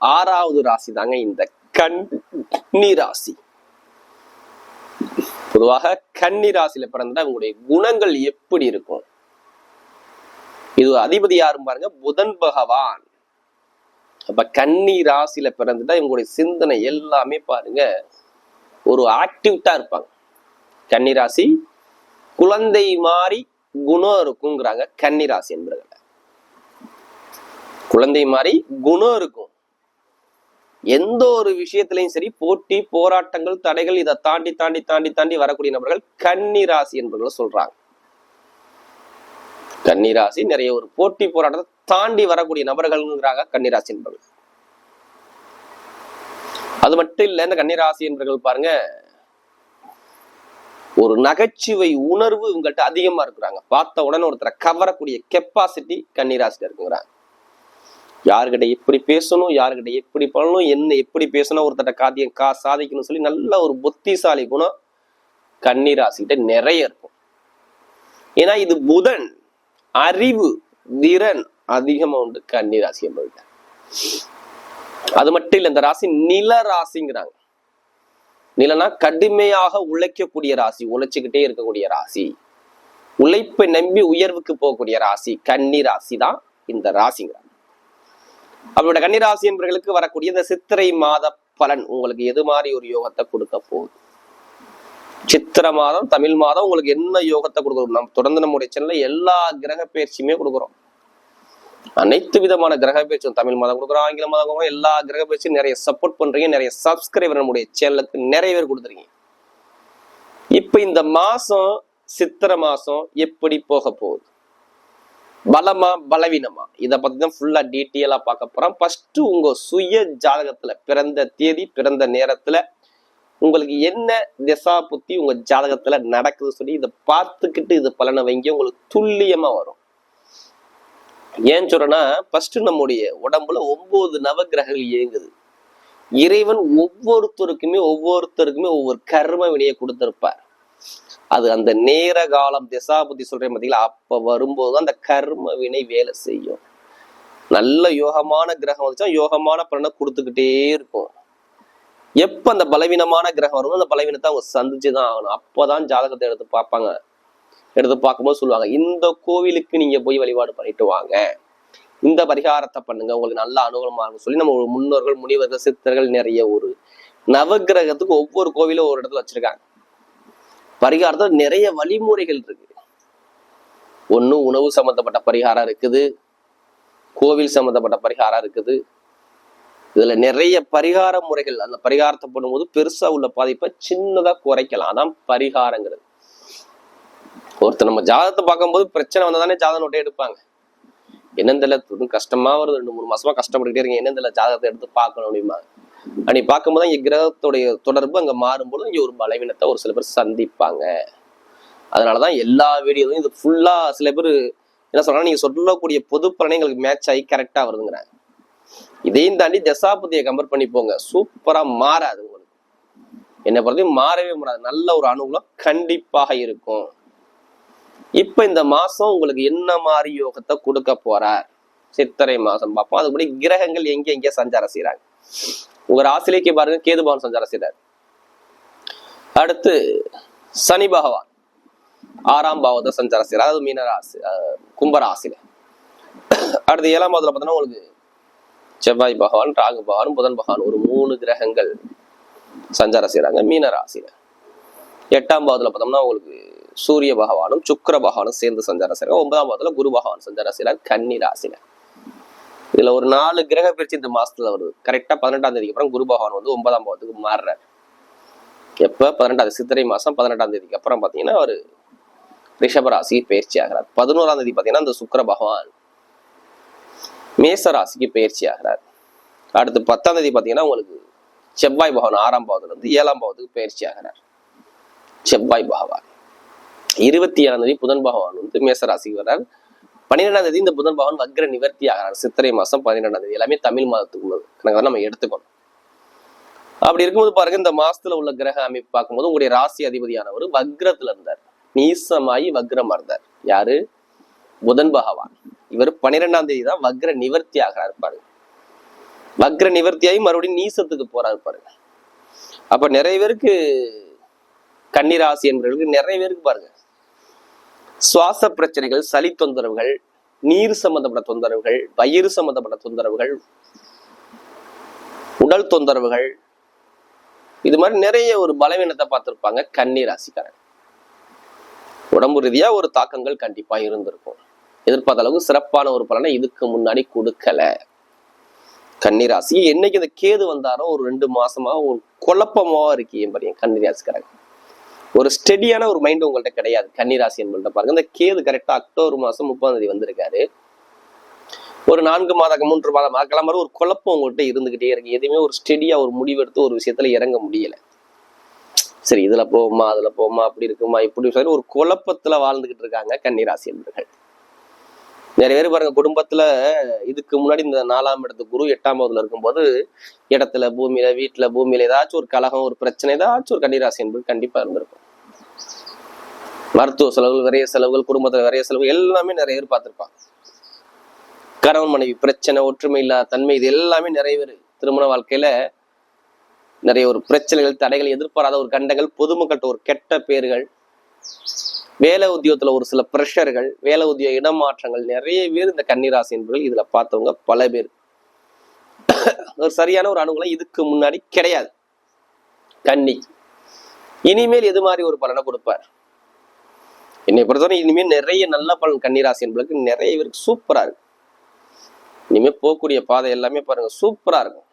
ஆறாவது ராசி தாங்க இந்த கன்னி ராசி. பொதுவாக கன்னி ராசியில பிறந்தா உங்களுடைய குணங்கள் எப்படி இருக்கும்? இது அதிபதி யாரும் பாருங்க புதன் பகவான். அப்ப கன்னி ராசியில பிறந்துட்டா இவங்களுடைய சிந்தனை எல்லாமே பாருங்க ஒரு ஆக்டிவிட்டா இருப்பாங்க. கன்னி ராசி குழந்தை மாதிரி குணம் இருக்குங்கிறாங்க கன்னி ராசி என்பவர்கள் குழந்தை மாதிரி குணம் இருக்கும். எந்த ஒரு விஷயத்திலையும் சரி போட்டி போராட்டங்கள் தடைகள் இதை தாண்டி தாண்டி தாண்டி தாண்டி வரக்கூடிய நபர்கள் கன்னி ராசி சொல்றாங்க. கன்னிராசி நிறைய ஒரு போட்டி போராட்டத்தை தாண்டி வரக்கூடிய நபர்கள்ங்கிறாங்க கன்னிராசி என்பவர்கள். அது மட்டும் இல்ல இந்த கன்னிராசி என்பவர்கள் பாருங்க ஒரு நகைச்சுவை உணர்வு உங்கள்கிட்ட அதிகமா இருக்கிறாங்க. பார்த்த உடனே ஒருத்தரை கவரக்கூடிய கெப்பாசிட்டி கன்னிராசில இருக்குங்கிறாங்க. யாருக்கிட்ட எப்படி பேசணும் யாருக்கிட்ட எப்படி பண்ணணும் என்ன எப்படி பேசணும் ஒருத்தட்ட காத்தியம் கா சாதிக்கணும்னு சொல்லி நல்ல ஒரு புத்திசாலி குணம் கன்னிராசிக்கிட்ட நிறைய இருக்கும். ஏன்னா இது புதன் அறிவு திறன் அதிகமா உண்டு கன்னிராசி என்பது அது மட்டும் இல்லை இந்த ராசி நில ராசிங்கிறாங்க. நிலனா கடுமையாக உழைக்கக்கூடிய ராசி உழைச்சுக்கிட்டே இருக்கக்கூடிய ராசி. உழைப்பை நம்பி உயர்வுக்கு போகக்கூடிய ராசி கன்னி ராசி தான் இந்த ராசிங்கிறாங்க. அவரோட கன்னிராசி என்பவர்களுக்கு வரக்கூடிய இந்த சித்திரை மாத பலன் உங்களுக்கு எது மாதிரி ஒரு யோகத்தை கொடுக்க போகுது? சித்திர மாதம் தமிழ் மாதம் உங்களுக்கு என்ன யோகத்தை கொடுக்குறோம் நம்ம தொடர்ந்து நம்முடைய சேனல்ல எல்லா கிரக பயிற்சியுமே கொடுக்குறோம். அனைத்து விதமான கிரக பயிற்சியும் தமிழ் மாதம் கொடுக்குறோம் ஆங்கில மாதம் கொடுக்குறோம். எல்லா கிரக பயிற்சியும் நிறைய சப்போர்ட் பண்றீங்க நிறைய சப்ஸ்கிரைபர் நம்முடைய சேனலுக்கு நிறைய பேர் கொடுத்துறீங்க இப்ப இந்த மாசம் சித்திர மாசம் எப்படி போக போகுது? பலமா பலவீனமா? இதை பத்தி தான் ஃபுல்லா டீட்டெயிலா பார்க்க போறோம். ஃபர்ஸ்ட் உங்க சுய ஜாதகத்துல பிறந்த தேதி பிறந்த நேரத்துல உங்களுக்கு என்ன திசா புத்தி உங்க ஜாதகத்துல நடக்குது சொல்லி இதை பார்த்துக்கிட்டு இது பலனை வைங்க உங்களுக்கு துல்லியமா வரும். ஏன் சொல்றேன்னா ஃபர்ஸ்ட் நம்முடைய உடம்புல ஒன்பது நவகிரகங்கள் இயங்குது. இறைவன் ஒவ்வொருத்தருக்குமே ஒவ்வொருத்தருக்குமே ஒவ்வொரு கர்ம வினையை கொடுத்திருப்பார். அது அந்த நேர காலம் திசாபுத்தி சொல்றேன் பார்த்தீங்களா அப்ப வரும்போது அந்த கர்ம வினை வேலை செய்யும். நல்ல யோகமான கிரகம் வந்துச்சா யோகமான பலனை கொடுத்துக்கிட்டே இருக்கும். எப்ப அந்த பலவீனமான கிரகம் வருமோ அந்த பலவீனத்தை அவங்க சந்திச்சுதான் ஆகணும். அப்பதான் ஜாதகத்தை எடுத்து பார்ப்பாங்க. எடுத்து பார்க்கும்போது சொல்லுவாங்க இந்த கோவிலுக்கு நீங்க போய் வழிபாடு பண்ணிட்டு வாங்க. இந்த பரிகாரத்தை பண்ணுங்க. உங்களுக்கு நல்ல அனுகூலமா இருக்கும் சொல்லி நம்ம முன்னோர்கள் முனிவர்கள் சித்தர்கள் நிறைய ஒரு நவகிரகத்துக்கு ஒவ்வொரு கோவிலும் ஒரு இடத்துல வச்சிருக்காங்க. பரிகாரத்தில் நிறைய வழிமுறைகள் இருக்கு. ஒண்ணு உணவு சம்பந்தப்பட்ட பரிகாரம் இருக்குது. கோவில் சம்பந்தப்பட்ட பரிகாரம் இருக்குது. இதுல நிறைய பரிகார முறைகள். அந்த பரிகாரத்தை பண்ணும்போது பெருசா உள்ள பாதிப்பை சின்னதா குறைக்கலாம். அதான் பரிகாரங்கிறது. ஒருத்தர் நம்ம ஜாதகத்தை பார்க்கும்போது பிரச்சனை வந்ததானே ஜாதகம் நோட்டே எடுப்பாங்க. என்னென்ன கஷ்டமாக கஷ்டமா வருது. ரெண்டு மூணு மாசமா கஷ்டப்பட்டுக்கிட்டே இருக்கீங்க. என்னென்ன ஜாதகத்தை எடுத்து பார்க்கணும் அப்படிமா அப்படி பார்க்கும்போது இங்க கிரகத்துடைய தொடர்பு அங்க மாறும்போது இங்க ஒரு பலவீனத்தை ஒரு சில பேர் சந்திப்பாங்க. அதனாலதான் எல்லா வீடியோலையும் இது ஃபுல்லா சில பேர் என்ன சொல்றாங்க நீங்க சொல்லக்கூடிய பொது பலனை எங்களுக்கு மேட்ச் ஆகி கரெக்டா வருதுங்கிறாங்க. இதையும் தாண்டி தசாபதியை கம்பேர் பண்ணி போங்க. சூப்பரா மாறாது உங்களுக்கு. என்னை பொறுத்தையும் மாறவே மாறாது. நல்ல ஒரு அனுகூலம் கண்டிப்பாக இருக்கும். இப்ப இந்த மாசம் உங்களுக்கு என்ன மாதிரி யோகத்தை கொடுக்க போறார்? சித்திரை மாசம். பார்ப்போம் அதுபடி கிரகங்கள் எங்க எங்க சஞ்சாரம் செய்யறாங்க உங்க ராசிலேக்கு பாருங்க கேது பகவான் சஞ்சாரம் செய்தார். அடுத்து சனி பகவான். ஆறாம் பாவத்தை சஞ்சாரம் செய்யறார் அதாவது மீனராசி ராசி அடுத்து ஏழாம் பாவத்துல பார்த்தோன்னா உங்களுக்கு செவ்வாய் பகவான் ராகு பகவான் புதன் பகவான் ஒரு மூணு கிரகங்கள் சஞ்சாரம் செய்யறாங்க மீன ராசியில. எட்டாம் பாவத்துல பார்த்தோம்னா உங்களுக்கு சூரிய பகவானும் சுக்கர பகவானும் சேர்ந்து சஞ்சாரம் செய்யறாங்க ஒன்பதாம் பாவத்துல குரு பகவான் சஞ்சாரம் செய்யறாங்க கன்னி ராசியில. இதுல ஒரு நாலு கிரக பிரிச்சு இந்த மாசத்துல வருது. கரெக்டா பதினெட்டாம் தேதிக்கு அப்புறம் குரு பகவான் வந்து ஒன்பதாம் பாவத்துக்கு மாறுறாரு. எப்ப? பதினெட்டாம் சித்திரை மாசம் பதினெட்டாம் தேதிக்கு அப்புறம் பாத்தீங்கன்னா அவர் ரிஷப பயிற்சி ஆகிறார். பதினோராம் தேதி பாத்தீங்கன்னா இந்த சுக்கர பகவான் மேசராசிக்கு பயிற்சி ஆகிறார். அடுத்து பத்தாம் தேதி பாத்தீங்கன்னா உங்களுக்கு செவ்வாய் பகவான் ஆறாம் பாவத்துல இருந்து ஏழாம் பாவத்துக்கு பயிற்சி ஆகிறார். செவ்வாய் பகவான். இருபத்தி ஏழாம் தேதி புதன் பகவான் வந்து மேசராசிக்கு வர்றார். பன்னிரெண்டாம் தேதி இந்த புதன் பகவான் வக்ர நிவர்த்தி ஆகிறார். சித்திரை மாசம் பன்னிரெண்டாம் தேதி. எல்லாமே தமிழ் மாதத்துக்கு உள்ளது. கணக்கு நம்ம எடுத்துக்கணும். அப்படி இருக்கும்போது பாருங்க இந்த மாசத்துல உள்ள கிரக அமைப்பு பார்க்கும்போது உங்களுடைய ராசி அதிபதியானவர் வக்ரத்துல இருந்தார். நீசமாயி வக்ரமா இருந்தார். யாரு? புதன் பகவான். இவர் பன்னிரெண்டாம் தேதி தான் வக்ர நிவர்த்தி ஆகிறார் பாருங்க. வக்ர நிவர்த்தியாகி மறுபடியும் நீசத்துக்கு போறாரு பாருங்க. அப்ப நிறைய பேருக்கு கன்னிராசி என்பவர்களுக்கு நிறைய பேருக்கு பாருங்க சுவாச பிரச்சனைகள் சளி தொந்தரவுகள் நீர் சம்பந்தப்பட்ட தொந்தரவுகள் வயிறு சம்பந்தப்பட்ட தொந்தரவுகள் உடல் தொந்தரவுகள் இது மாதிரி நிறைய ஒரு பலவீனத்தை பார்த்திருப்பாங்க கன்னி ராசிக்காரன் உடம்பு ரீதியா ஒரு தாக்கங்கள் கண்டிப்பா இருந்திருக்கும். எதிர்பார்த்த அளவுக்கு சிறப்பான ஒரு பலனை இதுக்கு முன்னாடி கொடுக்கல. கன்னிராசி என்னைக்கு இந்த கேது வந்தாரோ ஒரு ரெண்டு மாசமா ஒரு குழப்பமா என் பாருங்க கன்னிராசிக்காரங்க ஒரு ஸ்டெடியான ஒரு மைண்ட் உங்கள்கிட்ட கிடையாது. கன்னிராசி என்பதை பாருங்க. இந்த கேது கரெக்டா அக்டோபர் மாசம் முப்பதாம் தேதி வந்திருக்காரு. ஒரு நான்கு மாத மூன்று மாதம் கிளம்புற ஒரு குழப்பம் உங்கள்கிட்ட இருந்துகிட்டே இருக்கு. எதுவுமே ஒரு ஸ்டெடியா ஒரு முடிவெடுத்து ஒரு விஷயத்துல இறங்க முடியல. சரி இதுல போவோமா அதுல போவோமா அப்படி இருக்குமா இப்படி சொல்லி ஒரு குழப்பத்துல வாழ்ந்துகிட்டு இருக்காங்க கன்னிராசி என்பர்கள் நிறைய பேர் பாருங்க குடும்பத்துல இதுக்கு முன்னாடி இந்த நாலாம் இடத்து குரு எட்டாம் பாவத்துல இருக்கும்போது இடத்துல பூமியில வீட்டுல பூமியில ஏதாச்சும் ஒரு கலகம் ஒரு பிரச்சனை ஏதாச்சும் ஒரு கன்னிராசி என்பது கண்டிப்பா இருந்திருக்கும். மருத்துவ செலவுகள் விரைய செலவுகள் குடும்பத்துல விரைய செலவு எல்லாமே நிறைய பேர் பார்த்திருப்பாங்க கணவன் மனைவி பிரச்சனை ஒற்றுமை இல்லாத தன்மை இது எல்லாமே நிறைய பேர் திருமண வாழ்க்கையில நிறைய ஒரு பிரச்சனைகள் தடைகள் எதிர்பாராத ஒரு கண்டங்கள் பொதுமக்கள்கிட்ட ஒரு கெட்ட பேர்கள் வேலை உத்தியோகத்துல ஒரு சில ப்ரெஷர்கள் வேலை உத்தியோக இடமாற்றங்கள் நிறைய பேர் இந்த கன்னிராசி என்பவர்கள் இதுல பார்த்தவங்க பல பேர். ஒரு சரியான ஒரு அனுகூலம் இதுக்கு முன்னாடி கிடையாது. கன்னி. இனிமேல் எது மாதிரி ஒரு பலனை கொடுப்பார்? என்னை பொறுத்தவரை இனிமேல் நிறைய நல்ல பலன் கன்னிராசி என்பதுக்கு நிறைய பேருக்கு சூப்பரா இருக்கு. இனிமேல் போகக்கூடிய பாதை எல்லாமே பாருங்க சூப்பரா இருக்கும்.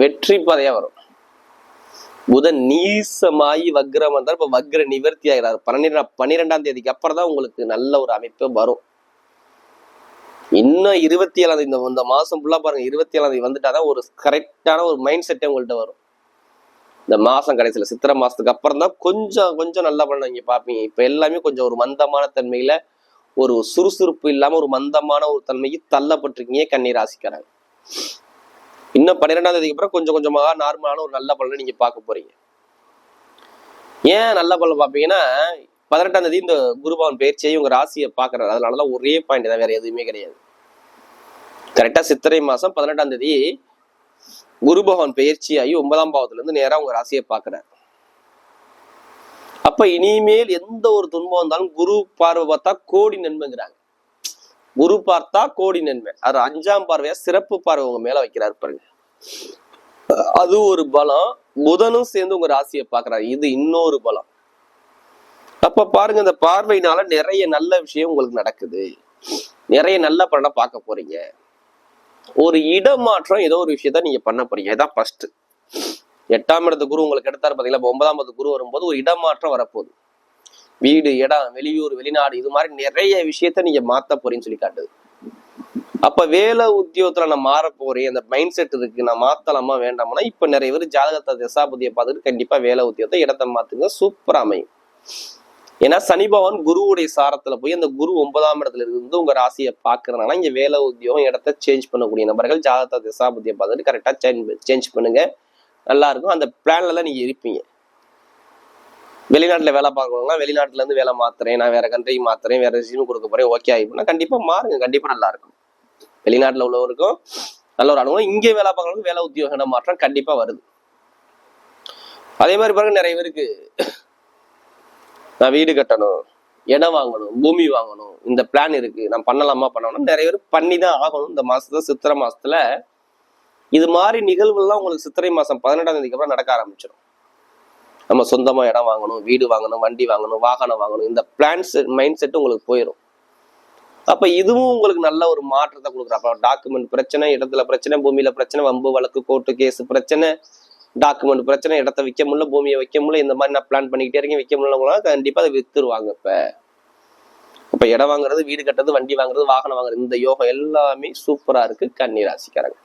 வெற்றி பாதையா வரும். புதன் நீசமாயி வக்ரம் வந்தால் இப்ப வக்ர நிவர்த்தி ஆகிறார். பன்னிரெண்டாம் பன்னிரெண்டாம் தேதிக்கு அப்புறம் தான் உங்களுக்கு நல்ல ஒரு அமைப்பு வரும். இன்னும் இருபத்தி ஏழாம் தேதி இந்த இந்த மாசம் ஃபுல்லா பாருங்க இருபத்தி ஏழாம் தேதி வந்துட்டாதான் ஒரு கரெக்டான ஒரு மைண்ட் செட்டே உங்கள்கிட்ட வரும். இந்த மாசம் கடைசியில சித்திரை மாசத்துக்கு அப்புறம் தான் கொஞ்சம் கொஞ்சம் நல்லா பண்ண நீங்க பாப்பீங்க இப்ப எல்லாமே கொஞ்சம் ஒரு மந்தமான தன்மையில ஒரு சுறுசுறுப்பு இல்லாம ஒரு மந்தமான ஒரு தன்மைக்கு தள்ளப்பட்டிருக்கீங்க கண்ணீர் ராசிக்காரங்க. இன்னும் பன்னிரெண்டாம் தேதிக்கு அப்புறம் கொஞ்சம் கொஞ்சமாக நார்மலான ஒரு நல்ல பலனை நீங்க பார்க்க போறீங்க. ஏன் நல்ல பலன் பார்ப்பீங்கன்னா பதினெட்டாம் தேதி இந்த குருபவன் பயிற்சியை உங்க ராசியை பாக்குறாரு அதனாலதான் ஒரே பாயிண்ட் தான் வேற எதுவுமே கிடையாது. கரெக்டா சித்திரை மாசம் பதினெட்டாம் தேதி குரு பகவான் பயிற்சியாகி ஒன்பதாம் பாவத்துல இருந்து நேரா உங்க ராசியை பாக்குறாரு அப்ப இனிமேல் எந்த ஒரு துன்பம் வந்தாலும் குரு பார்வை பார்த்தா கோடி நன்மைங்கிறாங்க. குரு பார்த்தா கோடி நன்மை. அது அஞ்சாம் பார்வையா சிறப்பு பார்வை உங்க மேல வைக்கிறாரு பாருங்க. அது ஒரு பலம். புதனும் சேர்ந்து உங்க ராசியை பாக்குறாரு இது இன்னொரு பலம். அப்ப பாருங்க இந்த பார்வையினால நிறைய நல்ல விஷயம் உங்களுக்கு நடக்குது. நிறைய நல்ல பலனை பார்க்க போறீங்க. ஒரு இடமாற்றம் ஏதோ ஒரு விஷயத்த நீங்க பண்ண போறீங்க. இதான் ஃபர்ஸ்ட் எட்டாம் இடத்து குரு உங்களுக்கு எடுத்தாரு பாத்தீங்களா? இப்ப ஒன்பதாம் இடத்து குரு வரும்போது ஒரு இடமாற்றம் வரப்போகுது. வீடு இடம் வெளியூர் வெளிநாடு இது மாதிரி நிறைய விஷயத்த நீங்க மாத்த போறீங்கன்னு சொல்லி காட்டுது. அப்ப வேலை உத்தியோகத்துல நான் மாற போறேன் அந்த மைண்ட் செட் இருக்கு நான் மாத்தலாமா வேண்டாமா இப்ப நிறைய பேர் ஜாதகத்தை திசாபதியை பார்த்துட்டு கண்டிப்பா வேலை உத்தியோகத்தை இடத்தை மாத்துங்க. சூப்பர் அமையும். ஏன்னா சனி பகவான் குருவுடைய சாரத்துல போய் அந்த குரு ஒன்பதாம் இடத்துல இருந்து உங்க ராசியை பாக்குறதுனால இங்க வேலை உத்தியோகம் இடத்த சேஞ்ச் பண்ணக்கூடிய நபர்கள் ஜாதகத்தை திசாபதியை பார்த்துட்டு கரெக்டா சேஞ்ச் பண்ணுங்க. நல்லா இருக்கும். அந்த பிளான்ல தான் நீங்க இருப்பீங்க. வெளிநாட்டுல வேலை பார்க்கணும்னா வெளிநாட்டுல இருந்து வேலை மாத்துறேன். நான் வேற கண்ட்ரி மாத்துறேன். வேற ரெசியூம் கொடுக்க போறேன். ஓகே ஆகிப்போனா கண்டிப்பா மாறுங்க. கண்டிப்பா நல்லா இருக்கும். வெளிநாட்டுல உள்ளவருக்கும் நல்ல ஒரு அனுபவம். இங்கே வேலை பார்க்கறவங்க வேலை உத்தியோக மாற்றம் கண்டிப்பா வருது. அதே மாதிரி பாருங்க நிறைய பேருக்கு நான் வீடு கட்டணும் இடம் வாங்கணும் பூமி வாங்கணும் இந்த பிளான் இருக்கு. நான் பண்ணலாமா பண்ணணும் நிறைய பேர் பண்ணி தான் ஆகணும். இந்த மாசத்துல சித்திரை மாசத்துல இது மாதிரி நிகழ்வுலாம் உங்களுக்கு சித்திரை மாசம் பதினெட்டாம் தேதிக்கு அப்புறம் நடக்க ஆரம்பிச்சிடும் நம்ம சொந்தமா இடம் வாங்கணும் வீடு வாங்கணும் வண்டி வாங்கணும் வாகனம் வாங்கணும். இந்த பிளான்ஸ் மைண்ட் செட் உங்களுக்கு போயிடும் அப்ப இதுவும் உங்களுக்கு நல்ல ஒரு மாற்றத்தை கொடுக்குற அப்ப டாக்குமெண்ட் பிரச்சனை இடத்துல பிரச்சனை பூமியில பிரச்சனை வம்பு வழக்கு கோர்ட்டு கேஸ் பிரச்சனை டாக்குமெண்ட் பிரச்சனை இடத்த விற்க முடியல பூமியை வைக்க முடியல இந்த மாதிரி நான் பிளான் பண்ணிக்கிட்டே இருக்கேன் விற்க முடியலவங்களா கண்டிப்பா அதை வித்துருவாங்க இப்ப. இப்போ இடம் வாங்குறது வீடு கட்டுறது வண்டி வாங்குறது வாகனம் வாங்குறது இந்த யோகம் எல்லாமே சூப்பரா இருக்கு கன்னி ராசிக்காரங்க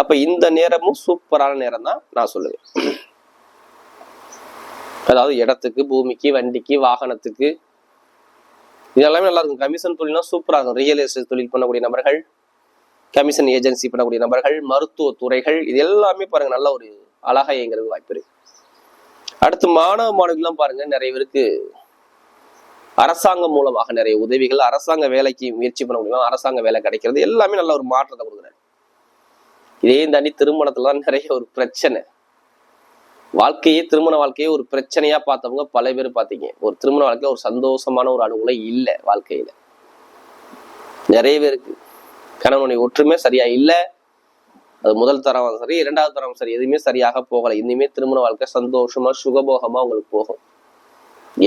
அப்ப இந்த நேரமும் சூப்பரான நேரம் தான் நான் சொல்லுவேன். அதாவது இடத்துக்கு பூமிக்கு வண்டிக்கு வாகனத்துக்கு இதெல்லாமே நல்லா இருக்கும். கமிஷன் தொழில்னா சூப்பரா இருக்கும். ரியல் எஸ்டேட் தொழில் பண்ணக்கூடிய நபர்கள் கமிஷன் ஏஜென்சி பண்ணக்கூடிய நபர்கள் மருத்துவ துறைகள் இது எல்லாமே பாருங்க நல்ல ஒரு அழகா இயங்குறது வாய்ப்பு இருக்கு. அடுத்து மாணவ மாணவிகள்லாம் பாருங்க நிறைய பேருக்கு அரசாங்கம் மூலமாக நிறைய உதவிகள் அரசாங்க வேலைக்கு முயற்சி பண்ண முடியும் அரசாங்க வேலை கிடைக்கிறது எல்லாமே நல்ல ஒரு மாற்றத்தை கொடுக்குறாரு. இதே தாண்டி திருமணத்துல தான் நிறைய ஒரு பிரச்சனை. வாழ்க்கையே திருமண வாழ்க்கையே ஒரு பிரச்சனையா பார்த்தவங்க பல பேர் பார்த்தீங்க. ஒரு திருமண வாழ்க்கையில ஒரு சந்தோஷமான ஒரு அனுகூலம் இல்லை வாழ்க்கையில. நிறைய பேருக்கு. கணவனுடைய ஒற்றுமை சரியா இல்லை அது முதல் தரம் சரி இரண்டாவது தரம் சரி எதுவுமே சரியாக போகலை. இனிமே திருமண வாழ்க்கை சந்தோஷமா சுகபோகமா உங்களுக்கு போகும்.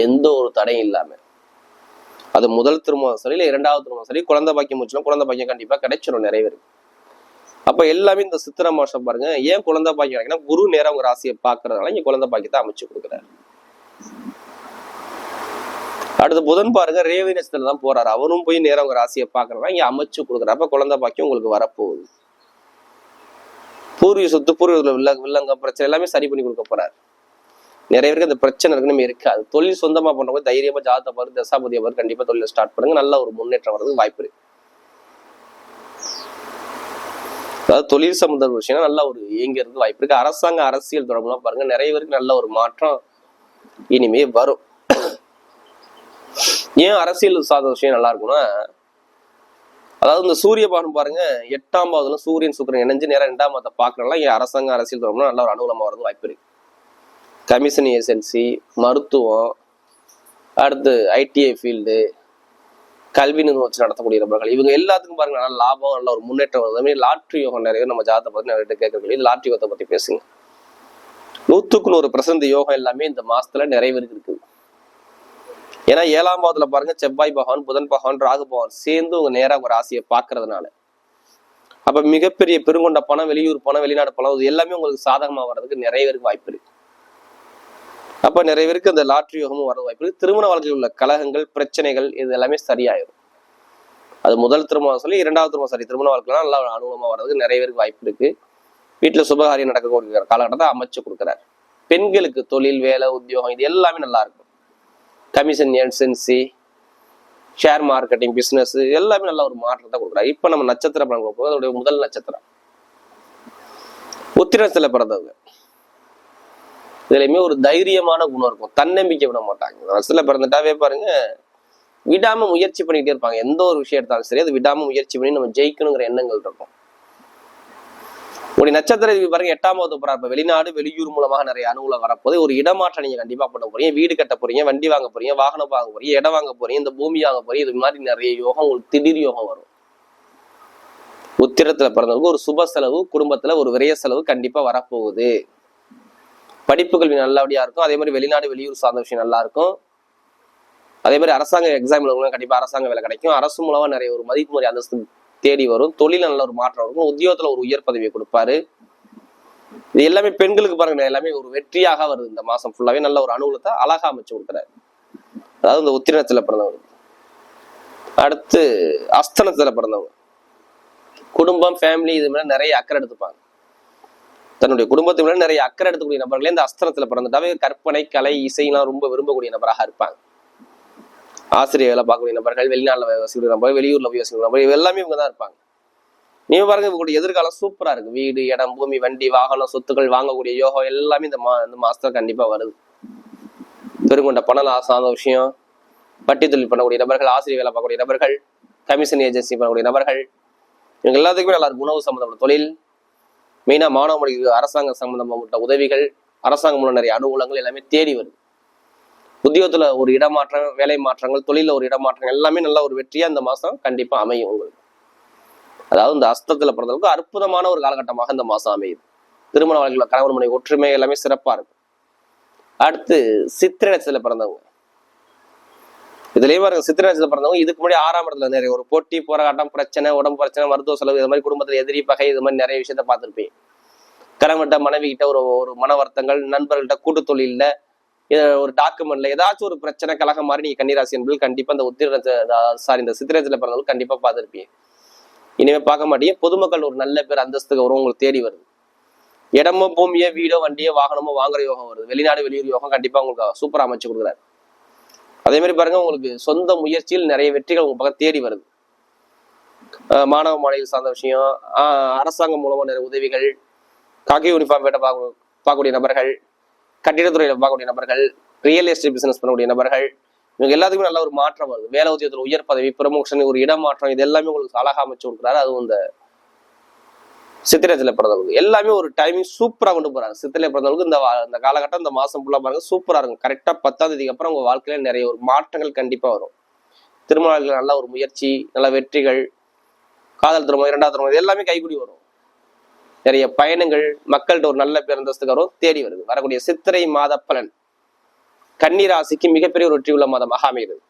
எந்த ஒரு தடையும் இல்லாம. அது முதல் திருமணம் சரி இல்லை இரண்டாவது திருமணம் சரி குழந்தை பாக்கியம் முடிச்சோம் குழந்தை பாக்கியம் கண்டிப்பா கிடைச்சிடும் நிறைவேறும் அப்ப எல்லாமே இந்த சித்திரை மாசம் பாருங்க ஏன் குழந்தை பாக்கியம் கிடைக்குன்னா குரு நேரம் உங்க ராசியை பாக்குறதுனால இங்க குழந்தை பாக்கியத்தை அமைச்சு கொடுக்குறாரு. அடுத்து புதன் பாருங்க ரேவி நட்சத்திரம் தான் போறாரு. அவரும் போய் நேரம் உங்க ராசியை பாக்குறதுனால இங்க அமைச்சு கொடுக்குறாரு. அப்ப குழந்தை பாக்கியம் உங்களுக்கு வரப்போகுது. பூர்வீக சொத்து பூர்வீகத்தில் வில்ல வில்லங்க பிரச்சனை எல்லாமே சரி பண்ணி கொடுக்க போறாரு. நிறைய பேருக்கு அந்த பிரச்சனை இருக்குன்னு இருக்காது. தொழில் சொந்தமா பண்றவங்க தைரியமா ஜாதத்தை பாரு தசாபதியை பாரு கண்டிப்பா தொழில ஸ்டார்ட் பண்ணுங்க. நல்ல ஒரு முன்னேற்றம் வர்றதுக்கு வாய்ப்பு இருக்கு. அதாவது தொழில் சம்பந்த விஷயம் நல்ல ஒரு இயங்கிறது வாய்ப்பு இருக்கு. அரசாங்க அரசியல் தொடர்புலாம் பாருங்க நிறைய பேருக்கு நல்ல ஒரு மாற்றம் இனிமே வரும். ஏன் அரசியல் சாத விஷயம் நல்லா இருக்கும்னா அதாவது இந்த சூரிய பாகம் பாருங்க எட்டாம் பாவத்துல சூரியன் சுக்கரன் இணைஞ்சு நேரம் ரெண்டாம் பாவத்தை பார்க்கறதுலாம் ஏன் அரசாங்க அரசியல் தொடர்புனா நல்ல ஒரு அனுகூலமா வரது வாய்ப்பு இருக்கு. கமிஷன் ஏஜென்சி மருத்துவம் அடுத்து ஐடிஐ ஃபீல்டு கல்வி நிறுவனம் வச்சு நடத்தக்கூடிய நபர்கள் இவங்க எல்லாத்துக்கும் பாருங்க நல்லா லாபம் நல்ல ஒரு முன்னேற்றம் வருது. லாட்ரி யோகம் நிறைய நம்ம ஜாதத்தை பத்தி நிறைய கேட்கக்கூடிய லாட்ரி யோகத்தை பத்தி பேசுங்க. நூத்துக்கு நூறு பிரசந்த யோகம் எல்லாமே இந்த மாசத்துல நிறைவேறி இருக்குது. ஏன்னா ஏழாம் பாவத்துல பாருங்க செவ்வாய் பகவான் புதன் பகவான் ராகு பகவான் சேர்ந்து உங்க நேரா உங்க ராசியை பாக்குறதுனால அப்ப மிகப்பெரிய பெருங்கொண்ட பணம் வெளியூர் பணம் வெளிநாடு பணம் இது எல்லாமே உங்களுக்கு சாதகமா வர்றதுக்கு நிறைய பேருக்கு வாய்ப்பு இருக்கு. அப்ப நிறைய பேருக்கு அந்த லாட்ரி யோகமும் வர வாய்ப்பு இருக்கு. திருமண வாழ்க்கையில் உள்ள கலகங்கள் பிரச்சனைகள் இது எல்லாமே சரியாயிரும். அது முதல் திருமணம் சொல்லி இரண்டாவது திருமணம் சரி திருமண வாழ்க்கைலாம் நல்லா அனுகூலமா வர்றதுக்கு நிறைய பேருக்கு வாய்ப்பு இருக்கு. வீட்டுல சுபகாரியம் நடக்கக்கூடிய காலகட்டத்தை அமைச்சு கொடுக்குறாரு. பெண்களுக்கு தொழில் வேலை உத்தியோகம் இது எல்லாமே நல்லா இருக்கும். Commission agency share marketing business எல்லாமே நல்ல ஒரு மாற்றத்தை கொடுக்குறாரு இப்போ நம்ம நட்சத்திர பலன் கொடுப்போம் அதோடைய முதல் நட்சத்திரம். உத்திரத்தில் பிறந்தவங்க. இதுலையுமே ஒரு தைரியமான குணம் இருக்கும். தன்னம்பிக்கை விட மாட்டாங்க. நட்சத்திர பிறந்துட்டாவே பாருங்க விடாம முயற்சி பண்ணிக்கிட்டே இருப்பாங்க. எந்த ஒரு விஷயம் எடுத்தாலும் சரி அது விடாம முயற்சி பண்ணி நம்ம ஜெயிக்கணுங்கிற எண்ணங்கள் இருக்கும். உங்களுடைய நட்சத்திர பாருங்க எட்டாம் வகுப்பு போறாரு இப்ப வெளிநாடு வெளியூர் மூலமாக நிறைய அனுகூலம் வரப்போது ஒரு இடமாற்றம் நீங்க கண்டிப்பா பண்ண போறீங்க. வீடு கட்ட போறீங்க வண்டி வாங்க போறீங்க வாகனம் வாங்க போறீங்க இடம் வாங்க போறீங்க இந்த பூமி வாங்க போறீங்க. இது மாதிரி நிறைய யோகம் உங்களுக்கு திடீர் யோகம் வரும். உத்திரத்துல பிறந்தவங்க ஒரு சுப செலவு குடும்பத்துல ஒரு விரைய செலவு கண்டிப்பா வரப்போகுது. படிப்புகள் நல்லபடியா இருக்கும். அதே மாதிரி வெளிநாடு வெளியூர் சார்ந்த விஷயம் நல்லா இருக்கும். அதே மாதிரி அரசாங்க எக்ஸாம் கண்டிப்பா அரசாங்க வேலை கிடைக்கும். அரசு மூலமா நிறைய ஒரு மதிப்பு முறை அந்தஸ்து தேடி வரும் தொழில நல்ல ஒரு மாற்றம் இருக்கும் உத்தியோகத்துல ஒரு உயர் பதவியை கொடுப்பாரு. இது எல்லாமே பெண்களுக்கு பாருங்க எல்லாமே ஒரு வெற்றியாக வருது இந்த மாசம் ஃபுல்லாவே நல்ல ஒரு அனுகூலத்தை அழகா அமைச்சு கொடுக்குறாரு. அதாவது இந்த உத்திரத்துல பிறந்தவங்க. அடுத்து அஸ்தனத்துல பிறந்தவங்க. குடும்பம் ஃபேமிலி இது மாதிரி நிறைய அக்கறை எடுத்துப்பாங்க. தன்னுடைய குடும்பத்து நிறைய அக்கறை எடுத்துக்கூடிய நபர்களே இந்த அஸ்தனத்துல பிறந்துட்டாவே கற்பனை கலை இசைலாம் ரொம்ப விரும்பக்கூடிய நபராக இருப்பாங்க. ஆசிரியர் வேலை பார்க்கக்கூடிய நபர்கள் வெளிநாட்டில் வசிக்கிற நபர்கள் வெளியூர்ல போய் வசிக்கிற நபர்கள் எல்லாமே இவங்க தான் இருப்பாங்க. நீங்க பாருங்க இவங்களுடைய எதிர்காலம் சூப்பரா இருக்கு. வீடு இடம் பூமி வண்டி வாகனம் சொத்துக்கள் வாங்கக்கூடிய யோகம் எல்லாமே இந்த மா இந்த மாசத்துல கண்டிப்பா வருது. பெருங்கொண்ட பணம் சார்ந்த விஷயம். வட்டி தொழில் பண்ணக்கூடிய நபர்கள் ஆசிரியர் வேலை பார்க்கக்கூடிய நபர்கள் கமிஷன் ஏஜென்சி பண்ணக்கூடிய நபர்கள் இவங்க எல்லாத்துக்குமே நல்லா இருக்கும். உணவு சம்பந்தப்பட்ட தொழில் மெயினா மாணவ மொழிக்கு அரசாங்க சம்பந்தப்பட்ட உதவிகள் அரசாங்கம் மூலம் நிறைய அனுகூலங்கள் எல்லாமே தேடி வருது. உத்தியோகத்துல ஒரு இடமாற்றம் வேலை மாற்றங்கள் தொழில ஒரு இடமாற்றங்கள் எல்லாமே நல்ல ஒரு வெற்றியா இந்த மாசம் கண்டிப்பா அமையும் உங்களுக்கு. அதாவது இந்த அஸ்தத்துல பிறந்தவங்களுக்கு அற்புதமான ஒரு காலகட்டமாக இந்த மாசம் அமையுது. திருமண வாழ்க்கையில் கணவன் மனை ஒற்றுமை எல்லாமே சிறப்பா இருக்கும். அடுத்து சித்திரத்துல பிறந்தவங்க. இதுலயே பாருங்க பிறந்தவங்க இதுக்கு முன்னாடி ஆறாம் இடத்துல நிறைய ஒரு போட்டி போராட்டம் பிரச்சனை உடம்பு பிரச்சனை மருத்துவ செலவு இது மாதிரி குடும்பத்துல எதிரி பகை இது மாதிரி நிறைய விஷயத்த பார்த்திருப்பீங்க. கணவன்கிட்ட மனைவி கிட்ட ஒரு ஒரு மன வருத்தங்கள் நண்பர்கள்ட்ட கூட்டு தொழில்ல ஒரு டாக்குமெண்ட்ல ஏதாச்சும் ஒரு பிரச்சனை கலகம் மாதிரி நீங்க கன்னிராசி என்பது கண்டிப்பா இந்த உத்திர சாரி இந்த சித்திரத்துல பிறந்தவங்க கண்டிப்பா பார்த்துருப்பீங்க. இனிமே பார்க்க மாட்டீங்க. பொதுமக்கள் ஒரு நல்ல பேர் அந்தஸ்துக்கு வரும் உங்களுக்கு தேடி வருது. இடமோ பூமியோ வீடோ வண்டியோ வாகனமோ வாங்குற யோகம் வருது. வெளிநாடு வெளியூர் யோகம் கண்டிப்பா உங்களுக்கு சூப்பரா அமைச்சு கொடுக்குறாரு. அதே மாதிரி பாருங்க உங்களுக்கு சொந்த முயற்சியில் நிறைய வெற்றிகள் உங்க பக்கம் தேடி வருது. மாணவ மாணவிகள் சார்ந்த விஷயம் அரசாங்கம் மூலமா நிறைய உதவிகள் காக்கி யூனிஃபார்ம் வேட்டை பார்க்க பார்க்கக்கூடிய நபர்கள் கட்டிடத்துறையில் பார்க்கக்கூடிய நபர்கள் ரியல் எஸ்டேட் பிசினஸ் பண்ணக்கூடிய நபர்கள் இவங்க எல்லாத்துக்குமே நல்ல ஒரு மாற்றம் வருது. வேலை உத்தியத்தில் உயர் பதவி ப்ரமோஷன் ஒரு இடமாற்றம் இது எல்லாமே உங்களுக்கு அழகாக அமைச்சு கொடுக்குறாரு. அதுவும் இந்த சித்திரத்தில் பிறந்தவங்க எல்லாமே ஒரு டைமிங் சூப்பராக கொண்டு போறாங்க. சித்திரை பிறந்தவங்களுக்கு இந்த இந்த காலகட்டம் இந்த மாதம் ஃபுல்லாக பாருங்க சூப்பராக இருக்கும். கரெக்டாக பத்தாம் தேதிக்கு அப்புறம் உங்கள் வாழ்க்கையில நிறைய ஒரு மாற்றங்கள் கண்டிப்பாக வரும். திருமணங்கள் நல்ல ஒரு முயற்சி நல்ல வெற்றிகள் காதல் திருமணம் இரண்டாவது திருமணம் இது எல்லாமே கைகூடி வரும். நிறைய பயணங்கள் மக்கள்கிட்ட ஒரு நல்ல பேரந்தஸ்துக்கு தேடி வருது. வரக்கூடிய சித்திரை மாத பலன். கன்னிராசிக்கு மிகப்பெரிய ஒரு வெற்றி உள்ள மாதமாக அமைகிறது.